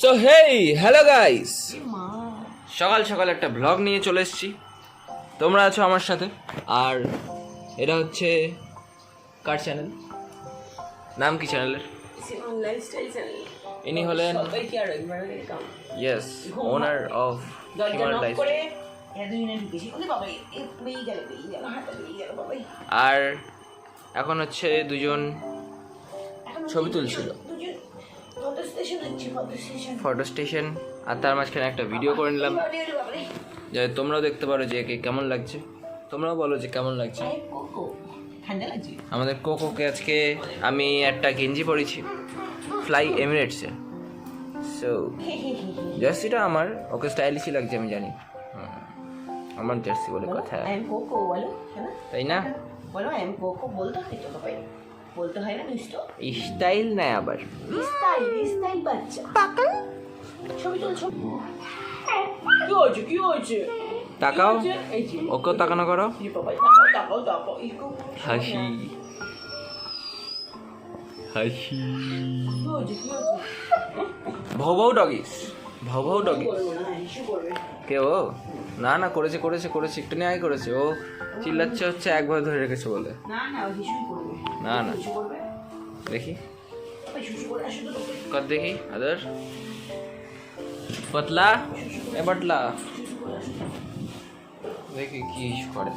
So hey hello guys সকাল সকাল একটা ব্লগ নিয়ে চলে এসেছি। তোমরা আছো আমার সাথে। আর এটা হচ্ছে কার চ্যানেল নাম কি চ্যানেলের ইনি হলেন yes owner of Himal life আর এখন হচ্ছে দুজন ছবি তুলছিল। ফটো স্টেশন আর তার মাঝখানে একটা ভিডিও করে নিলাম। যাতে তোমরাও দেখতে পারো যে একে কেমন লাগছে। তোমরাও বলো যে কেমন লাগছে। আমাদের কোকোকে আজকে আমি একটা গেঞ্জি পরেছি। ফ্লাই এমিরেটসে সো জার্সিটা আমার ওকে স্টাইলিশই লাগছে আমি জানি। আমার জার্সি বলে কথা। আই এম কোকো বলো তাই না? বলো এম কোকো বলতে হয় বলতে হয় না স্টাইল নেয় আবার। স্টাইল স্টাইল বাচ্চা। ছবি তুল ছবি। কি হয়েছে কি হয়েছে? তাকাও। ওকেও তাকানো করো। হাসি। হাসি। ভাউ ডগিস। ভাউ ডগিস। না করবে কে ও? না না করেছে করেছে করেছে। একটু নিয়ে আগে করেছে। ও চিল্লাচ্ছে হচ্ছে একবার ধরে রেখেছে বলে। না না না না। দেখি। করে দেখি আদার পতলা এ বটলা দেখি কি করে।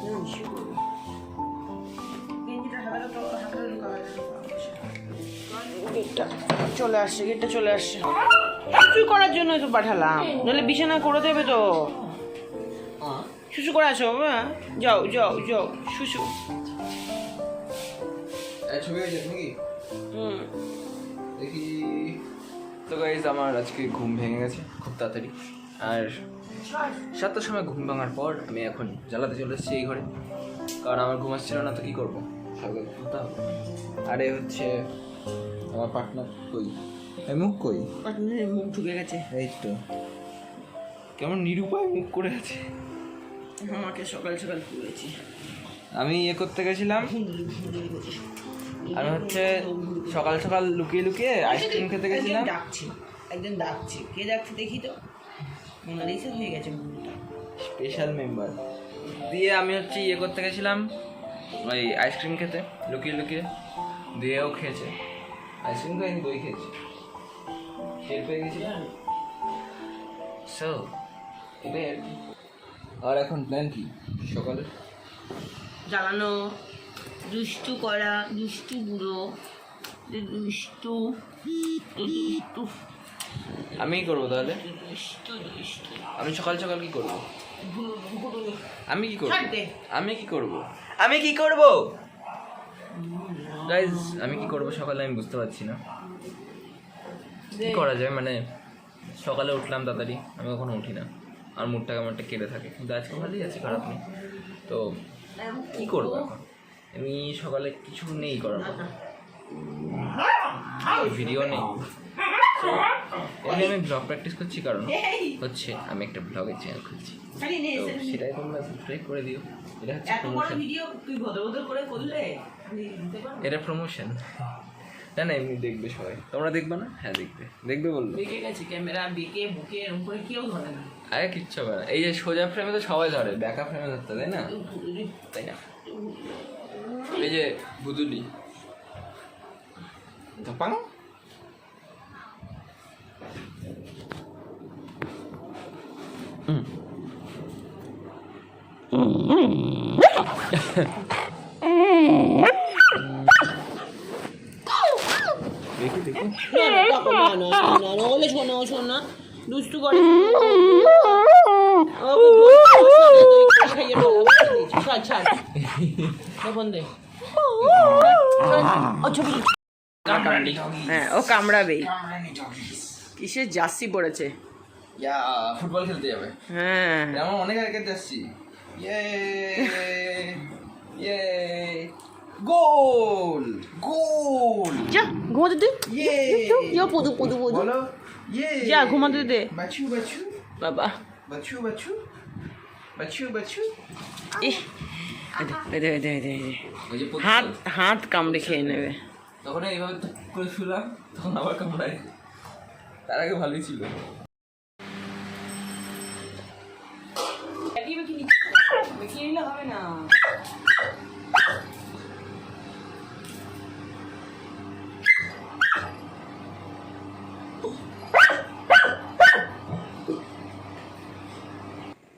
চলে আসছে গেটটা চলে আসছে। শুশু করার জন্য তো পাঠালাম নাহলে বিছানা করে দেবে তো। শুশু করে আসো যাও যাও যাও শুশু ছবি হয়েছে নাকি? হুম। দেখি। তো গাইজ আমার আজকে ঘুম ভেঙে গেছে খুব তাড়াতাড়ি। আর সাতটার সময় ঘুম ভাঙার পর আমি এখন জ্বালাতে চলে এসেছি এই ঘরে। কারণ আমার ঘুম আসছিল না তো কী করব? এ হচ্ছে আমার পার্টনার কই? এই মুখ কই? পাটনের মুখ ঢুকে গেছে। এই তো। কেমন নিরুপায় মুখ করে আছে। আমাকে সকাল সকাল তুলেছি আমি ইয়ে করতে গেছিলাম। আমি হচ্ছে সকাল সকাল লুকিয়ে লুকিয়ে আইসক্রিম খেতে গেছিলাম। ডাকছি একজন ডাকছে। কে ডাকছে দেখি তো? মোনালিসা হয়ে গেছে স্পেশাল মেম্বার দিয়ে আমি হচ্ছে ইয়ে করতে গেছিলাম ওই আইসক্রিম খেতে লুকিয়ে লুকিয়ে। দিয়েও খেয়েছে। আইসক্রিম খাইনি দই খেয়েছে। টের পেয়ে গেছিলাম সো এটাই আর আর এখন প্ল্যান কি? সকালে জ্বালানো। দুষ্টু করা দুষ্টু বুড়ো দুষ্টু দুষ্টু। আমি কি করব তাহলে? আমি সকাল সকাল কি করব? আমি কি করব? আমি কি করব? আমি কি করব? গাইজ আমি কি করব সকালে আমি বুঝতে পারছি না। কি করা যায়? মানে সকালে উঠলাম তাড়াতাড়ি আমি কখনো উঠি না। আর মুডটা কেমন একটা কেটে থাকে। কিন্তু আজকে ভালোই আছে খারাপ নেই। তো কি করব এখন? আমি সকালে কিছু নেই করার মতো ভিডিও নেই আমি ব্লগ প্র্যাকটিস করছি কারণ হচ্ছে আমি একটা ব্লগের চ্যানেল খুলছি সেটাই তোমরা সাবস্ক্রাইব করে দিও এটা হচ্ছে প্রমোশন এটা প্রমোশন না না এমনি দেখবে সবাই তোমরা দেখবে না হ্যাঁ দেখবে দেখবে বলল বেঁকে গেছে ক্যামেরা বেঁকে বুকে এরকম করে কেউ ধরে না আরে কিচ্ছু হবে না এই যে সোজা ফ্রেমে তো সবাই ধরে ব্যাকা ফ্রেমে ধরতে তাই না তাই না এই যে বুদুলি ধপাং দেখি দেখি না না না না না না না ওলে শোনো শোনো দুষ্টু করে ছাড় ছাড় তখন দে ও হ্যাঁ কামড়াবেই। কিসের জার্সি পড়েছে ইয়া ফুটবল খেলতে যাবে। হ্যাঁ। আমার অনেক আগে যাচ্ছি ইয়ে ইয়ে গোল গোল। যা ঘুমাতে দে ইয়ে। যা পদু পদু পদু। বলো। ইয়ে। যা, ঘুমাতে দে। বাছু বাছু। বাবা। বাছু বাছু। বাছু বাছু। হাত হাত কামড়ে খেয়ে নেবে। তখন এইভাবে করে শুলাম তখন আবার কামড়ায়। তার আগে ভালোই ছিল বেঁকিয়ে বেঁকিয়ে বেঁকিয়ে নিলে হবে না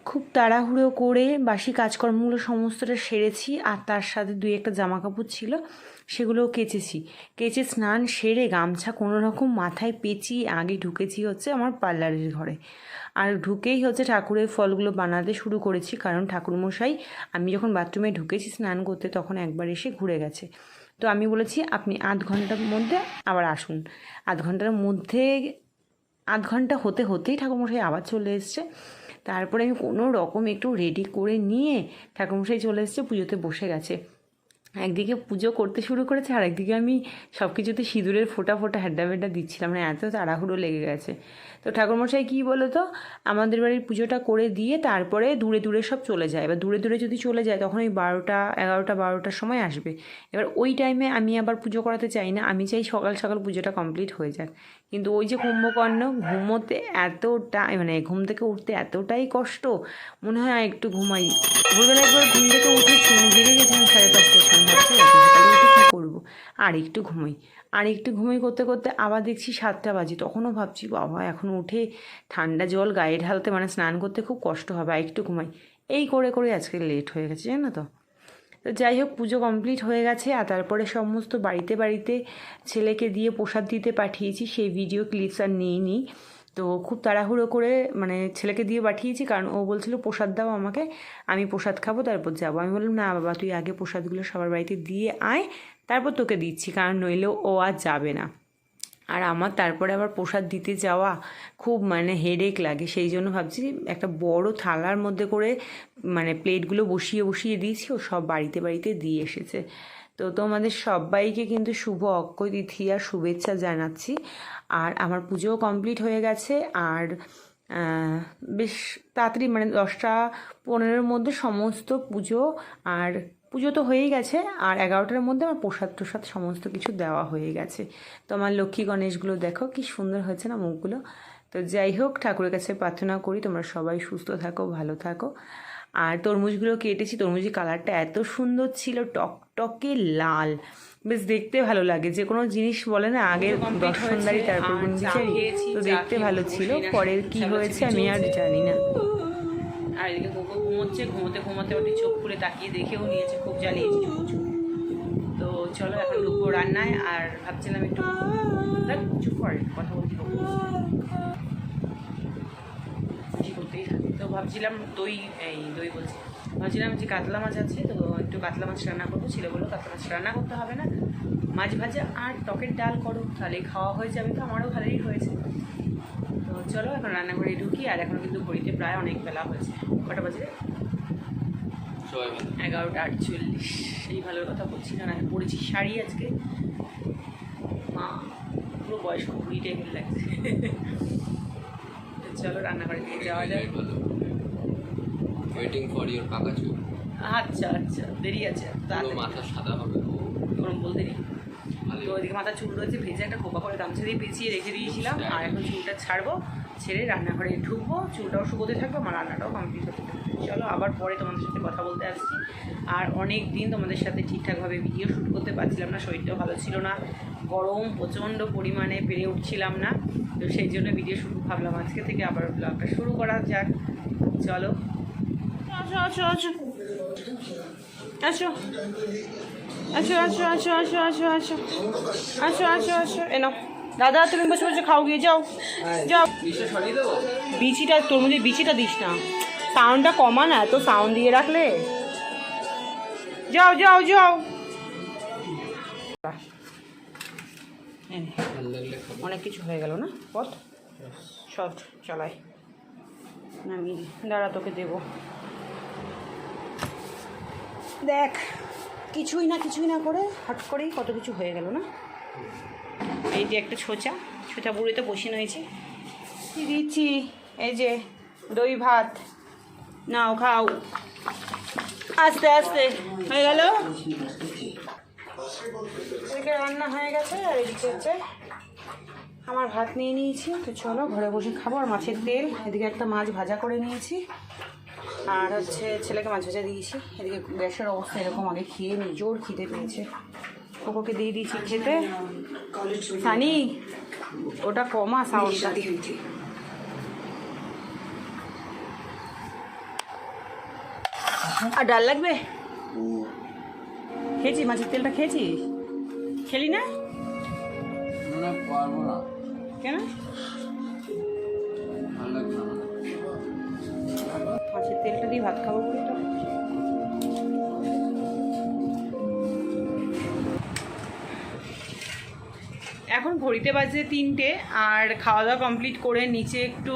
খুব তাড়াহুড়ো করে বাসি কাজকর্মগুলো সমস্তটা সেরেছি, আর তার সাথে দুই একটা জামা কাপড় ছিল, সেগুলোও কেচেছি। কেচে স্নান সেরে গামছা কোনো রকম মাথায় পেঁচিয়ে আগে ঢুকেছি হচ্ছে আমার পার্লারের ঘরে। আর ঢুকেই হচ্ছে ঠাকুরের ফলগুলো বানাতে শুরু করেছি, কারণ ঠাকুরমশাই, আমি যখন বাথরুমে ঢুকেছি স্নান করতে তখন একবার এসে ঘুরে গেছে। তো আমি বলেছি, আপনি আধ ঘণ্টার মধ্যে আবার আসুন। আধ ঘণ্টার মধ্যে, আধ ঘণ্টা হতে হতেই ঠাকুরমশাই আবার চলে এসছে। তারপরে আমি কোনো রকম একটু রেডি করে নিয়ে ঠাকুরমশাই চলে এসছে পুজোতে বসে গেছে। একদিকে পুজো করতে শুরু করেছে, আর একদিকে আমি সব কিছুতে সিঁদুরের ফোঁটা ফোঁটা হ্যাড্ডা ভ্যাড্ডা দিচ্ছিলাম। মানে এত তাড়াহুড়ো লেগে গেছে। তো ঠাকুরমশাই কী বলো তো আমাদের বাড়ির পুজোটা করে দিয়ে তারপরে দূরে দূরে সব চলে যায়। এবার দূরে দূরে যদি চলে যায়, তখন ওই বারোটা, এগারোটা, বারোটার সময় আসবে। এবার ওই টাইমে আমি আবার পুজো করাতে চাই না। আমি চাই সকাল সকাল পুজোটা কমপ্লিট হয়ে যাক। কিন্তু ওই যে কুম্ভকর্ণ, ঘুমোতে এতটা মানে ঘুম থেকে উঠতে এতটাই কষ্ট। মনে হয় একটু ঘুমাই। ভোরবেলা একবার ঘুম থেকে উঠেছি। আর একটু ঘুমোই। আর একটু ঘুমোই করতে করতে আবার দেখছি সাতটা বাজে। তখনও ভাবছি, বাবা, এখন উঠে ঠান্ডা জল গায়ে ঢালতে মানে স্নান করতে খুব কষ্ট হবে, আর একটু ঘুমাই। এই করে করে আজকে লেট হয়ে গেছে, জানো তো। তো যাই হোক, পুজো কমপ্লিট হয়ে গেছে, আর তারপরে সমস্ত বাড়িতে বাড়িতে ছেলেকে দিয়ে প্রসাদ দিতে পাঠিয়েছি, সেই ভিডিও ক্লিপস আর নিইনি। তো খুব তাড়াহুড়ো করে মানে ছেলেকে দিয়ে পাঠিয়েছি, কারণ ও বলছিল, প্রসাদ দাও আমাকে, আমি প্রসাদ খাব, তারপর যাব। আমি বললাম, না বাবা, তুই আগে প্রসাদগুলো সবার বাড়িতে দিয়ে আয়, তারপর তোকে দিচ্ছি, কারণ নইলেও ও আর যাবে না। আর আমার তারপরে আবার প্রসাদ দিতে যাওয়া খুব মানে হেডেক লাগে, সেই জন্য ভাবছি একটা বড় থালার মধ্যে করে মানে প্লেটগুলো বসিয়ে বসিয়ে দিয়েছি, ও সব বাড়িতে বাড়িতে দিয়ে এসেছে। তো তোমাদের সবাইকে কিন্তু শুভ অক্ষয় তিথি আর শুভেচ্ছা জানাচ্ছি। আর আমার পুজোও কমপ্লিট হয়ে গেছে। আর বেশ তাড়াতাড়ি মানে দশটা পনেরোর মধ্যে সমস্ত পুজো আর পুজো তো হয়েই গেছে। আর এগারোটার মধ্যে আমার প্রসাদ প্রসাদ সমস্ত কিছু দেওয়া হয়ে গেছে। তো আমার লক্ষ্মী গণেশগুলো দেখো কি সুন্দর হয়েছে না মুখগুলো। তো যাই হোক, ঠাকুরের কাছে প্রার্থনা করি তোমরা সবাই সুস্থ থাকো, ভালো থাকো। আর তরমুজগুলো কেটেছি তরমুজের কালারটা এত সুন্দর ছিল টকটকে লাল। বেশ দেখতে ভালো লাগে যে কোনো জিনিস বলে না আগে দর্শনদারি তারপর তো দেখতে ভালো ছিল পরের কি হয়েছে আমি আর জানি না। আর এদিকে কোকো ঘুমোচ্ছে ঘুমোতে ঘুমোতে ওটি চোখ খুলে তাকিয়ে দেখেও নিয়েছে খুব জ্বালিয়েছে তো চলো এখন ঢুকবো রান্নায় আর ভাবছিলাম একটু চুপ করে কথা বলছি কোকো। বেশি করতেই থাকে তো ভাবছিলাম দই এই দই বলছি। ভাবছিলাম যে কাতলা মাছ আছে তো একটু কাতলা মাছ রান্না করব। ছিল বলো কাতলা মাছ রান্না করতে হবে না। মাছ ভাজা আর টকের ডাল করো তাহলে খাওয়া হয়ে যাবে তো আমারও ভালোই হয়েছে। তো চলো এখন রান্নাঘরে ঢুকি আর এখন কিন্তু ঘড়িতে প্রায় অনেক বেলা হয়েছে। কটা বাজে? এগারোটা আটচল্লিশ। এই ভালো কথা বলছি না আমি পড়েছি শাড়ি আজকে। মা পুরো বয়স্ক কুড়ি টাইপের লাগছে। চলো রান্নাঘরে দিয়ে যাওয়া যায় ওয়েটিং ফর ইওর পাকা চুল আচ্ছা আচ্ছা দেরি আছে পুরো মাথা সাদা হবে গরম বলতে নেই। তো ওইদিকে মাথা চুল রয়েছে ভেজে একটা খোপা করে গামছা দিয়ে পেঁচিয়ে রেখে দিয়েছিলাম। আর এখন চুলটা ছাড়বো ছেড়ে রান্নাঘরে ঢুকবো। চুলটাও শুকোতে থাকব আমার রান্নাটাও কমপ্লিট হতে থাকবে। চলো আবার পরে তোমাদের সাথে কথা বলতে আসছি। আর অনেক দিন তোমাদের সাথে ঠিকঠাকভাবে ভিডিও শ্যুট করতে পারছিলাম না শরীরটাও ভালো ছিল না। গরম প্রচণ্ড পরিমাণে পেরে উঠছিলাম না। তো সেই জন্য ভিডিও শুরু ভাবলাম আজকে থেকে আবার ব্লগটা শুরু করা যাক। চলো। আসো আসো আসো আসো আসো আসো আসো আসো আসো আসো আসো আসো আসো এনো দাদা তুমি বসে বসে খাও গিয়ে যাও। যাও। বিষটা সরিয়ে দেবো? বিচিটা তরমুজের বিচিটা দিস না। সাউন্ডটা কমা না এত সাউন্ড দিয়ে রাখলে। যাও যাও যাও। অনেক কিছু হয়ে গেল না? পথ? শর্ট চালাই। আমি দাঁড়া তোকে দেবো। দেখ, কিছুই না কিছুই না করে হট করেই কত কিছু হয়ে গেল না? এই যে একটা ছোচা ছোচা বুড়িতে বসিয়ে হয়েছে দিচ্ছি এই যে দই ভাত, নাও খাও। আস্তে আস্তে, হয়ে গেল? এদিকে রান্না হয়ে গেছে, আর এদিকে হচ্ছে আমার ভাত নিয়ে নিয়েছি। তো চলো ঘরে বসে খাব, আর মাছের তেল। এদিকে একটা মাছ ভাজা করে নিয়েছি। আর হচ্ছে ছেলেকে মাছ ভাজা দিয়েছি। এদিকে গ্যাসের অবস্থা এরকম আগে খেয়ে নি জোর খিদে পেয়েছে। ওকে দিয়ে দিয়েছি খেতে। সানি ওটা কমা সাউন্ডটা। আর ডাল লাগবে? খেয়েছি মাছের তেলটা খেয়েছিস খেলি না। কেন? মাছের তেলটা দিয়ে ভাত খাব বলে এখন ঘড়িতে বাজে তিনটে আর খাওয়া দাওয়া কমপ্লিট করে নিচে একটু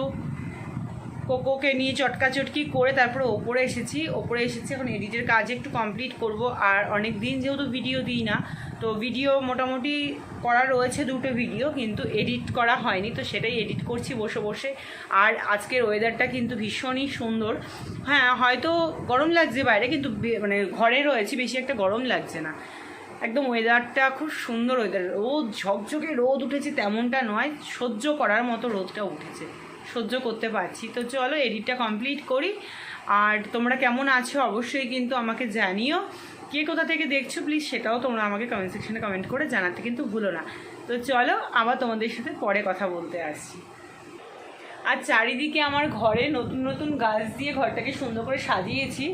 কোকোকে নিয়ে চটকা চটকি করে তারপরে ওপরে এসেছি। ওপরে এসেছি, এখন এডিটের কাজ একটু কমপ্লিট করব। আর অনেক দিন যেহেতু ভিডিও দিই না, তো ভিডিও মোটামুটি করা রয়েছে দুটো ভিডিও কিন্তু এডিট করা হয়নি, তো সেটাই এডিট করছি বসে বসে। আর আজকের ওয়েদারটা কিন্তু ভীষণই সুন্দর। হ্যাঁ হয়তো গরম লাগছে বাইরে, কিন্তু মানে ঘরে রয়েছি, বেশি একটা গরম লাগছে না। একদম ওয়েদারটা খুব সুন্দর ওয়েদার রোদ, ঝকঝকে রোদ উঠেছে তেমনটা নয়, সহ্য করার মতো রোদটা উঠেছে। সহ্য করতে পারছি। তো চলো এডিটটা কমপ্লিট করি। আর তোমরা কেমন আছো অবশ্যই কিন্তু আমাকে জানিও। কে কোথা থেকে দেখছ প্লিজ সেটাও তোমরা আমাকে কমেন্ট সেকশনে কমেন্ট করে জানাতে কিন্তু ভুলো না। তো চলো, আবার তোমাদের সাথে পরে কথা বলতে আসছি। আর চারিদিকে আমার ঘরে নতুন নতুন গাছ দিয়ে ঘরটাকে সুন্দর করে সাজিয়েছি।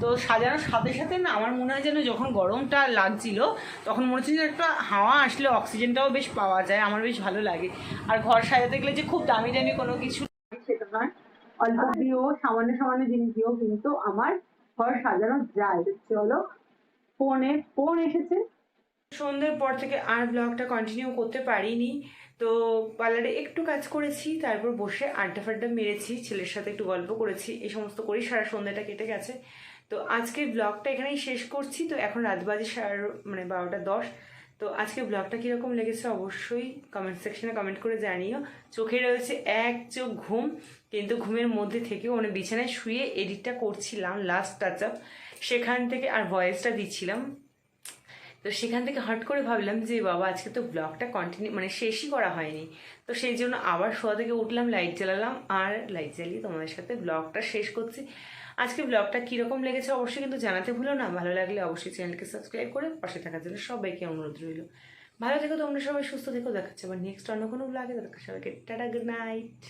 তো সাজানোর সাথে সাথে না আমার মনে হয় যেন যখন গরমটা লাগছিল, তখন মনে হচ্ছে যে একটা হাওয়া আসলে অক্সিজেনটাও বেশ পাওয়া যায়, আমার বেশ ভালো লাগে। আর ঘর সাজাতে গেলে যে খুব দামি দামি কোনো কিছু সেটা নয়। অল্প দিয়েও, সামান্য সামান্য জিনিস দিয়েও কিন্তু আমার ঘর সাজানো যায়। চলো ফোনে ফোন এসেছে। সন্ধ্যের পর থেকে আর ব্লগটা কন্টিনিউ করতে পারিনি। তো পার্লারে একটু কাজ করেছি, তারপর বসে আড্ডা ফাড্ডা মেরেছি, ছেলের সাথে একটু গল্প করেছি এই সমস্ত করেই সারা সন্ধ্যাটা কেটে গেছে। তো আজকের ব্লগটা এখানেই শেষ করছি। তো এখন রাত বাজে সাড়ে মানে বারোটা দশ। তো আজকে ব্লগটা কীরকম লেগেছে অবশ্যই কমেন্ট সেকশনে কমেন্ট করে জানিও। চোখে রয়েছে এক চোখ ঘুম, কিন্তু ঘুমের মধ্যে থেকেও মানে বিছানায় শুয়ে এডিটটা করছিলাম লাস্ট টাচ আপ সেখান থেকে আর ভয়েসটা দিচ্ছিলাম। তো সেখান থেকে হট করে ভাবলাম যে, বাবা, আজকে তো ব্লগটা কন্টিনিউ মানে শেষই করা হয়নি। তো সেই জন্য আবার শোয়া থেকে উঠলাম লাইট জ্বালালাম আর লাইট জ্বালিয়ে তোমাদের সাথে ব্লগটা শেষ করছি। আজকে ব্লগটা কীরকম লেগেছে অবশ্যই কিন্তু জানাতে ভুলো না। ভালো লাগলে অবশ্যই চ্যানেলকে সাবস্ক্রাইব করে পাশে থাকার জন্য সবাইকে অনুরোধ রইল। ভালো থেকো তোমরা সবাই, সুস্থ থেকো। দেখাচ্ছে আবার নেক্সট অন্য কোনো ব্লগে দেখা সবাইকে টাটা গুড নাইট